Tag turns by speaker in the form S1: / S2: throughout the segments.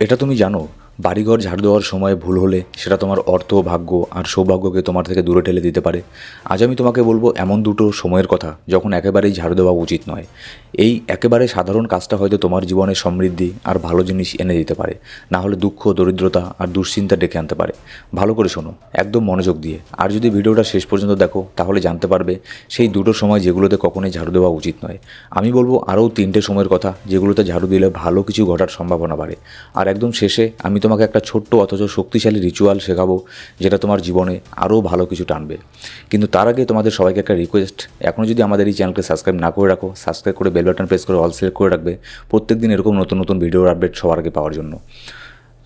S1: এটা তুমি জানো। বাড়িঘর ঝাড়ু দেওয়ার সময় ভুল হলে সেটা তোমার অর্থ, ভাগ্য আর সৌভাগ্যকে তোমার থেকে দূরে ঠেলে দিতে পারে। আজ আমি তোমাকে বলব এমন দুটো সময়ের কথা যখন একেবারেই ঝাড়ু দেওয়া উচিত নয়। এই একেবারে সাধারণ কাজটা হয়তো তোমার জীবনে সমৃদ্ধি আর ভালো জিনিস এনে দিতে পারে। না হলে দুঃখ, দরিদ্রতা আর দুশ্চিন্তা ডেকে আনতে পারে। ভালো করে শোনো, একদম মনোযোগ দিয়ে। আর যদি ভিডিওটা শেষ পর্যন্ত দেখো, তাহলে জানতে পারবে সেই দুটো সময় যেগুলোতে কখনোই ঝাড়ু দেওয়া উচিত নয়। আমি বলব আরও তিনটে সময়ের কথা যেগুলোতে ঝাড়ু দিলে ভালো কিছু ঘটার সম্ভাবনা বাড়ে। আর একদম শেষে আমি তোমাকে একটা ছোট্ট, অথচ শক্তিশালী রিচুয়াল শেখাবো, যেটা তোমার জীবনে আরও ভালো কিছু টানবে। কিন্তু তার আগে তোমাদের সবাইকে একটা রিকোয়েস্ট এখনও যদি আমাদের এই চ্যানেলকে সাবস্ক্রাইব না করে রাখো সাবস্ক্রাইব করে বেল বাটন প্রেস করে অল সিলেক্ট করে রাখবে প্রত্যেক দিন এরকম নতুন নতুন ভিডিওর আপডেট সবার আগে পাওয়ার জন্য।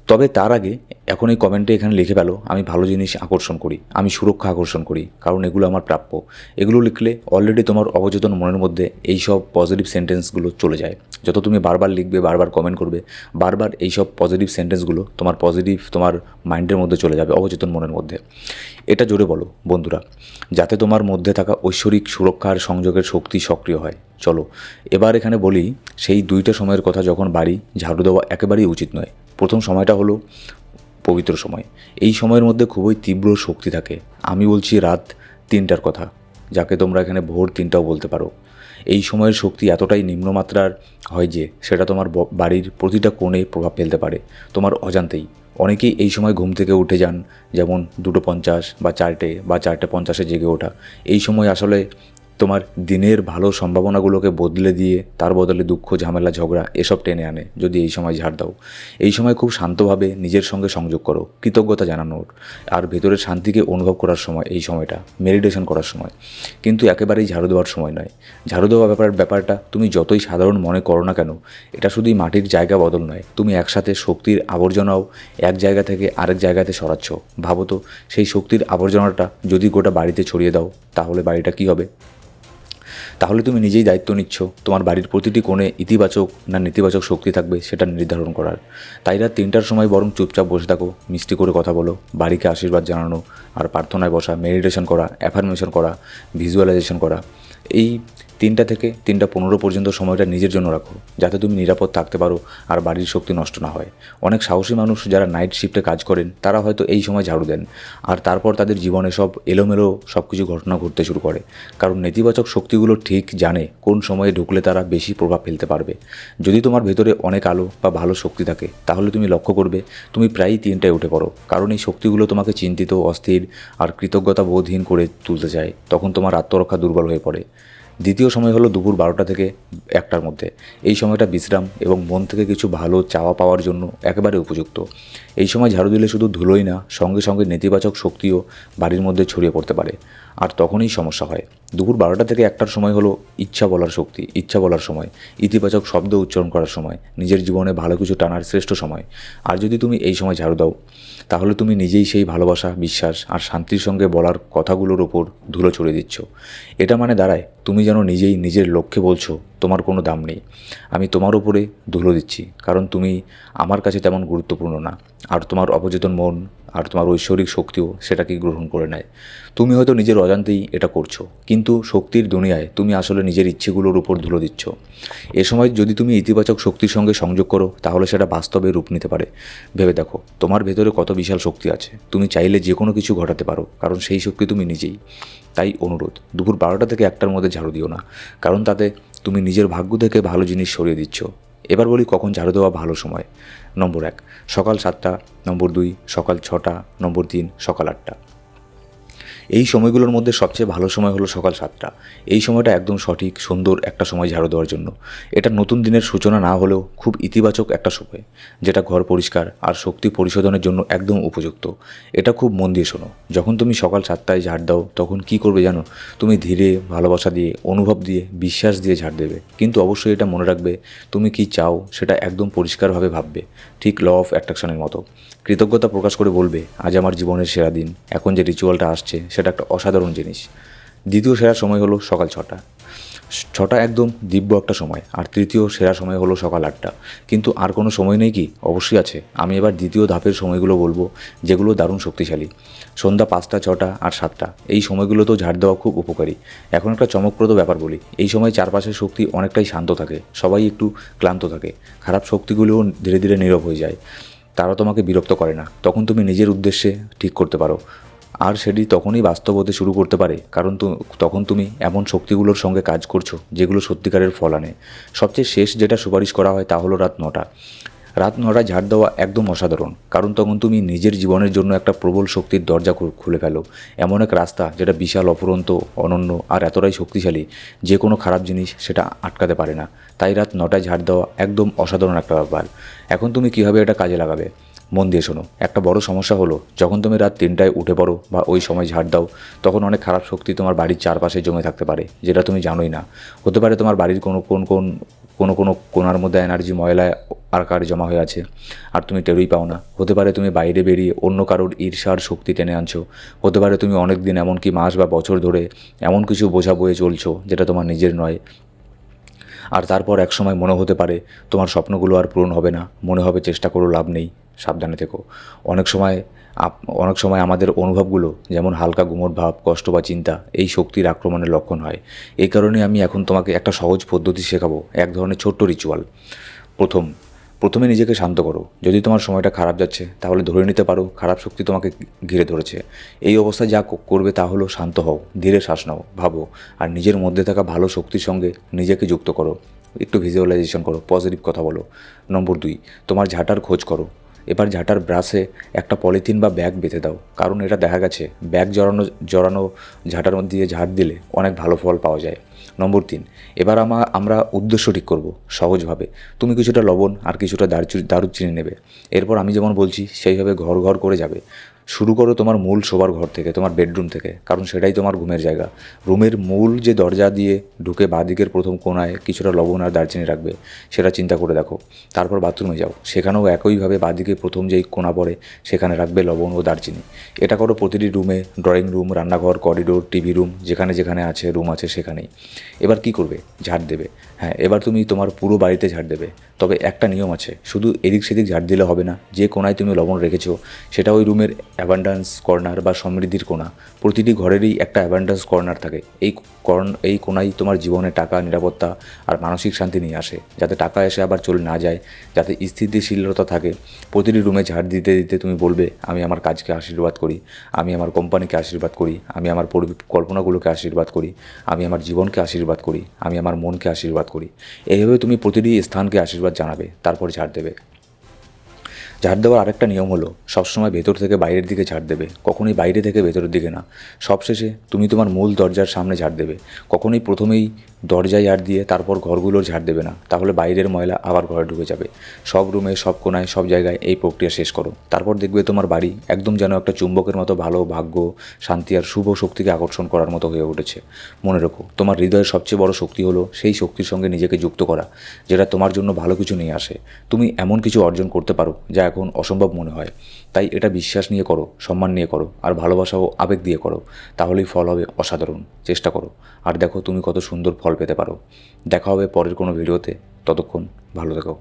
S1: তবে তার আগে এখন এই কমেন্টে এখানে লিখে পেল আমি ভালো জিনিস আকর্ষণ করি, আমি সুরক্ষা আকর্ষণ করি, কারণ এগুলো আমার প্রাপ্য। এগুলো লিখলে অলরেডি তোমার অবচেতন মনের মধ্যে এই সব পজিটিভ সেন্টেন্সগুলো চলে যায়। যত তুমি বারবার লিখবে, বারবার কমেন্ট করবে, বারবার এই সব পজিটিভ সেন্টেন্সগুলো তোমার পজিটিভ তোমার মাইন্ডের মধ্যে চলে যাবে, অবচেতন মনের মধ্যে। এটা জোরে বলো, বন্ধুরা, যাতে তোমার মধ্যে থাকা ঐশ্বরিক সুরক্ষার সংযোগের শক্তি সক্রিয় হয়। চলো, এবার এখানে বলি, সেই দুইটা সময়ের কথা যখন বাড়ি, ঝাড়ু দেওয়া একেবারেই উচিত নয়। প্রথম সময়টা হলো পবিত্র সময়। এই সময়ের মধ্যে খুবই তীব্র শক্তি থাকে। আমি বলছি রাত তিনটার কথা, যাকে তোমরা এখানে ভোর তিনটাও বলতে পারো। এই সময়ের শক্তি এতটাই নিম্নমাত্রার হয় যে, সেটা তোমার বাড়ির প্রতিটা কোণে প্রভাব ফেলতে পারে। তোমার অজান্তেই। অনেকেই এই সময় ঘুম থেকে উঠে যান, যেমন দুটো পঞ্চাশ বা চারটে বা চারটে পঞ্চাশে জেগে ওঠা। এই সময় আসলে তোমার দিনের ভালো সম্ভাবনাগুলোকে বদলে দিয়ে, তার বদলে দুঃখ, ঝামেলা, ঝগড়া এসব টেনে আনে, যদি এই সময় ঝাড় দাও। এই সময় খুব শান্তভাবে নিজের সঙ্গে সংযোগ করো, কৃতজ্ঞতা জানানোর আর ভেতরের শান্তিকে অনুভব করার সময়, এই সময়টা, মেডিটেশন করার সময়। কিন্তু একেবারেই ঝাড়ু দেওয়ার সময় নয়। ঝাড়ু দেওয়া ব্যাপার, ব্যাপারটা তুমি যতই সাধারণ মনে করো না কেন, এটা শুধুই মাটির জায়গা বদল নয়। তুমি একসাথে শক্তির আবর্জনাও এক জায়গা থেকে আরেক জায়গাতে সরাচ্ছ। ভাবো তো, সেই শক্তির আবর্জনাটা যদি গোটা বাড়িতে ছড়িয়ে দাও, তাহলে বাড়িটা কী হবে? তাহলে তুমি নিজেই দায়িত্ব নিচ্ছ। তোমার বাড়ির প্রতিটি কোণে ইতিবাচক না নেতিবাচক শক্তি থাকবে সেটা নির্ধারণ করার। তাই রাত তিনটার সময় বরং চুপচাপ বসে থাকো, মিষ্টি করে কথা বলো, বাড়িকে আশীর্বাদ জানানো, আর প্রার্থনায় বসা, মেডিটেশন করা, অ্যাফার্মেশন করা, ভিজুয়ালাইজেশন করা। এই তিনটা থেকে তিনটা পনেরো পর্যন্ত সময়টা নিজের জন্য রাখো, যাতে তুমি নিরাপদ থাকতে পারো আর বাড়ির শক্তি নষ্ট না হয়। অনেক সাহসী মানুষ যারা নাইট শিফটে কাজ করেন, তারা হয়তো এই সময় ঝাড়ু দেন। আর তারপর তাদের জীবনে সব এলোমেলো সব কিছু ঘটনা ঘটতে শুরু করে। কারণ নেতিবাচক শক্তিগুলো ঠিক জানে কোন সময়ে ঢুকলে তারা বেশি প্রভাব ফেলতে পারবে। যদি তোমার ভেতরে অনেক আলো বা ভালো শক্তি থাকে, তাহলে তুমি লক্ষ্য করবে তুমি প্রায়ই তিনটায় উঠে পড়ো। কারণ এই শক্তিগুলো তোমাকে চিন্তিত, অস্থির আর কৃতজ্ঞতা বোধহীন করে তুলতে চায়। তখন তোমার আত্মরক্ষা দুর্বল হয়ে পড়ে। দ্বিতীয় সময় হলো দুপুর বারোটা থেকে একটার মধ্যে। এই সময়টা বিশ্রাম এবং মন থেকে কিছু ভালো চাওয়া পাওয়ার জন্য একেবারে উপযুক্ত। এই সময় ঝাড়ু দিলে শুধু ধুলোই না, সঙ্গে সঙ্গে নেতিবাচক শক্তিও বাড়ির মধ্যে ছড়িয়ে পড়তে পারে। আর তখনই সমস্যা হয়। দুপুর বারোটা থেকে একটার সময় হলো ইচ্ছা বলার শক্তি, ইচ্ছা বলার সময়, ইতিবাচক শব্দ উচ্চারণ করার সময়, নিজের জীবনে ভালো কিছু টানার শ্রেষ্ঠ সময়। আর যদি তুমি এই সময় ঝাড়ু দাও, তাহলে তুমি নিজেই সেই ভালোবাসা, বিশ্বাস আর শান্তির সঙ্গে বলার কথাগুলোর ওপর ধুলো ছড়িয়ে দিচ্ছ। এটা মানে দাঁড়ায়, তুমি যেন নিজেই নিজের লক্ষ্যে বলছো, তোমার কোনো দাম নেই। আমি তোমার ওপরে ধুলো দিচ্ছি, কারণ তুমি আমার কাছে তেমন গুরুত্বপূর্ণ না। আর তোমার অবচেতন মন আর তোমার ঐশ্বরিক শক্তিও সেটাকে গ্রহণ করে নেয়। তুমি হয়তো নিজের অজান্তেই এটা করছ, কিন্তু শক্তির দুনিয়ায় তুমি আসলে নিজের ইচ্ছেগুলোর উপর ধুলো দিচ্ছ। এ সময় যদি তুমি ইতিবাচক শক্তির সঙ্গে সংযোগ করো, তাহলে সেটা বাস্তবে রূপ নিতে পারে। ভেবে দেখো, তোমার ভেতরে কত বিশাল শক্তি আছে। তুমি চাইলে যে কোনো কিছু ঘটাতে পারো, কারণ সেই শক্তি তুমি নিজেই। তাই অনুরোধ, দুপুর বারোটা থেকে একটার মধ্যে ঝাড়ু দিও না, কারণ তাতে তুমি নিজের ভাগ্য থেকে ভালো জিনিস সরিয়ে দিচ্ছ। এবার বলি কখন ঝাড়ু দেওয়া ভালো সময়। নম্বর এক, সকাল সাতটা, নম্বর দুই, সকাল ছটা, নম্বর তিন, সকাল আটটা। এই সময়গুলোর মধ্যে সবচেয়ে ভালো সময় হলো সকাল সাতটা। এই সময়টা একদম সঠিক, সুন্দর একটা সময় ঝাড়ু দেওয়ার জন্য। এটা নতুন দিনের সূচনা না হলেও খুব ইতিবাচক একটা সময়, যেটা ঘর পরিষ্কার আর শক্তি পরিশোধনের জন্য একদম উপযুক্ত। এটা খুব মন দিয়ে শোনো, যখন তুমি সকাল সাতটায় ঝাড় দাও, তখন কি করবে জানো? তুমি ধীরে, ভালোবাসা দিয়ে, অনুভব দিয়ে, বিশ্বাস দিয়ে ঝাড় দেবে। কিন্তু অবশ্যই এটা মনে রাখবে, তুমি কি চাও সেটা একদম পরিষ্কারভাবে ভাববে, ঠিক ল অফ অ্যাট্রাকশনের মতো। কৃতজ্ঞতা প্রকাশ করে বলবে, আজ আমার জীবনের সেরা দিন। এখন যে রিচুয়ালটা আসছে সেটা একটা অসাধারণ জিনিস। দ্বিতীয় সেরা সময় হলো সকাল ছটা। ছটা একদম দিব্য একটা সময়, আর তৃতীয় সেরা সময় হলো সকাল আটটা। কিন্তু আর কোনো সময় নেই কি? অবশ্যই আছে। আমি এবার দ্বিতীয় ধাপের সময়গুলো বলব, যেগুলো দারুণ শক্তিশালী। সন্ধ্যা পাঁচটা, ছটা আর সাতটা। এই সময়গুলোতেও ঝাড় দেওয়া খুব উপকারী। এখন একটা চমকপ্রদ ব্যাপার বলি। এই সময় চারপাশের শক্তি অনেকটাই শান্ত থাকে, সবাই একটু ক্লান্ত থাকে। খারাপ শক্তিগুলোও ধীরে ধীরে নীরব হয়ে যায়। তারা তোমাকে বিরক্ত করে না। তখন তুমি নিজের উদ্দেশ্যে ঠিক করতে পারো। আর সেটি তখনই বাস্তব হতে শুরু করতে পারে, কারণ তখন তুমি এমন শক্তিগুলোর সঙ্গে কাজ করছ, যেগুলো সত্যিকারের ফল আনে। সবচেয়ে শেষ যেটা সুপারিশ করা হয় তা হলো রাত নটা। রাত নটায় ঝাড় দেওয়া একদম অসাধারণ, কারণ তখন তুমি নিজের জীবনের জন্য একটা প্রবল শক্তির দরজা খুলে ফেলো। এমন এক রাস্তা যেটা বিশাল, অফুরন্ত, অনন্য আর এতটাই শক্তিশালী যে কোনো খারাপ জিনিস সেটা আটকাতে পারে না। তাই রাত নটায় ঝাড় দেওয়া একদম অসাধারণ একটা ব্যাপার। এখন তুমি কীভাবে এটা কাজে লাগাবে? মন দিয়ে শোনো। একটা বড় সমস্যা হলো, যখন তুমি রাত তিনটায় উঠে পড়ো বা ওই সময় ঝাড় দাও, তখন অনেক খারাপ শক্তি তোমার বাড়ির চারপাশে জমে থাকতে পারে, যেটা তুমি জানোই না। হতে পারে তোমার বাড়ির কোনো কোন কোন, কোনো কোনো কোনার মধ্যে এনার্জি ময়লায় আকারে জমা হয়ে আছে, আর তুমি টেরই পাও না। হতে পারে তুমি বাইরে বেরিয়ে অন্য কারোর ঈর্ষার শক্তি টেনে আনছো। হতে পারে তুমি অনেক দিন এমনকি মাস বা বছর ধরে এমন কিছু বোঝা বয়ে চলছো, যেটা তোমার নিজের নয়। আর তারপর একসময় মনে হতে পারে, তোমার স্বপ্নগুলো আর পূরণ হবে না। মনে হবে চেষ্টা করো, লাভ নেই। সাবধানে থেকো। অনেক সময় অনেক সময় আমাদের অনুভবগুলো, যেমন হালকা গুমোট ভাব, কষ্ট বা চিন্তা, এই শক্তির আক্রমণের লক্ষণ হয়। এই কারণে আমি এখন তোমাকে একটা সহজ পদ্ধতি শেখাবো, এক ধরনের ছোট্ট রিচুয়াল প্রথম প্রথমে নিজেকে শান্ত করো। যদি তোমার সময়টা খারাপ যাচ্ছে, তাহলে ধরে নিতে পারো, খারাপ শক্তি তোমাকে ঘিরে ধরেছে। এই অবস্থায় যা করবে তা হলো শান্ত হও, ধীরে শ্বাস নাও, ভাবো। আর নিজের মধ্যে থাকা ভালো শক্তির সঙ্গে নিজেকে যুক্ত করো। একটু ভিজুয়ালাইজেশন করো পজিটিভ কথা বলো। নম্বর দুই, তোমার ঝাঁটার খোঁজ করো। এবার ঝাঁটার ব্রাশে একটা পলিথিন বা ব্যাগ বেঁধে দাও। কারণ এটা দেখা গেছে, ব্যাগ জড়ানো জড়ানো ঝাঁটার মধ্যে দিয়ে ঝাঁট দিলে অনেক ভালো ফল পাওয়া যায়। নম্বর তিন, এবার আমা, আমরা উদ্দেশ্য ঠিক করব, সহজভাবে। তুমি কিছুটা লবণ আর কিছুটা দারুচি, দারুচিনি নেবে। এরপর আমি যেমন বলছি, সেইভাবে ঘর ঘর করে যাবে। শুরু করো তোমার মূল শোবার ঘর থেকে, তোমার বেডরুম থেকে, কারণ সেটাই তোমার ঘুমের জায়গা। রুমের মূল যে দরজা দিয়ে ঢুকে বাঁদিকের প্রথম কোনায় কিছুটা লবণ আর দারচিনি রাখবে, সেটা চিন্তা করে দেখো। তারপর বাথরুমে যাও, সেখানেও একইভাবে বাঁদিকে প্রথম যেই কোনা পড়ে, সেখানে রাখবে লবণ ও দারচিনি। এটা করো প্রতিটি রুমে ড্রয়িং রুম রান্নাঘর করিডোর টিভি রুম যেখানে যেখানে আছে রুম আছে সেখানেই। এবার কি করবে? ঝাড় দেবে। হ্যাঁ এবার তুমি তোমার পুরো বাড়িতে ঝাড় দেবে। তবে একটা নিয়ম আছে, শুধু এদিক সেদিক ঝাড় দিলে হবে না, যে কোনায় তুমি লবণ রেখেছো, সেটা ওই রুমের অ্যাবান্ডান্স কর্নার বা সমৃদ্ধির কোণা। প্রতিটি ঘরেরই একটা অ্যাবান্ডান্স কর্নার থাকে। এই কর্ন এই কোনায় তোমার জীবনে টাকা, নিরাপত্তা আর মানসিক শান্তি নিয়ে আসে। যাতে টাকা এসে আবার চলে না যায়, যাতে স্থিতিশীলতা থাকে। প্রতিটি রুমে ঝাড় দিতে দিতে তুমি বলবে, আমি আমার কাজকে আশীর্বাদ করি, আমি আমার কোম্পানিকে আশীর্বাদ করি, আমি আমার পরিকল্পনাগুলোকে আশীর্বাদ করি, আমি আমার জীবনকে আশীর্বাদ করি, আমি আমার মনকে আশীর্বাদ করি। এইভাবে তুমি প্রতিটি স্থানকে আশীর্বাদ জানাবে, তারপর ঝাড় দেবে। ঝাড় দেওয়ার আরেকটা নিয়ম হলো, সবসময় ভেতর থেকে বাইরের দিকে ঝাড় দেবে। কখনোই বাইরে থেকে ভেতরের দিকে না। সবশেষে তুমি তোমার মূল দরজার সামনে ঝাড় দেবে। কখনোই প্রথমেই দরজায় ঝাড় দিয়ে তারপর ঘরগুলোর ঝাড় দেবে না। তাহলে বাইরের ময়লা আবার ঘরে ঢুকে যাবে। সব রুমে, সব কোনায়, সব জায়গায় এই প্রক্রিয়া শেষ করো। তারপর দেখবে তোমার বাড়ি একদম যেন একটা চুম্বকের মতো ভালো, ভাগ্য, শান্তি আর শুভ শক্তিকে আকর্ষণ করার মতো হয়ে উঠেছে। মনে রেখো, তোমার হৃদয়ের সবচেয়ে বড় শক্তি হলো সেই শক্তির সঙ্গে নিজেকে যুক্ত করা, যেটা তোমার জন্য ভালো কিছু নিয়ে আসে। তুমি এমন কিছু অর্জন করতে পারো, যা এখন অসম্ভব মনে হয়। তাই এটা বিশ্বাস নিয়ে করো, সম্মান নিয়ে করো, আর ভালোবাসা ও আবেগ দিয়ে করো। তাহলেই ফল হবে অসাধারণ, চেষ্টা করো। আর দেখো তুমি কত সুন্দর ফল পেতে পারো। দেখা হবে পরের কোনো ভিডিওতে। ততক্ষণ ভালো থেকো।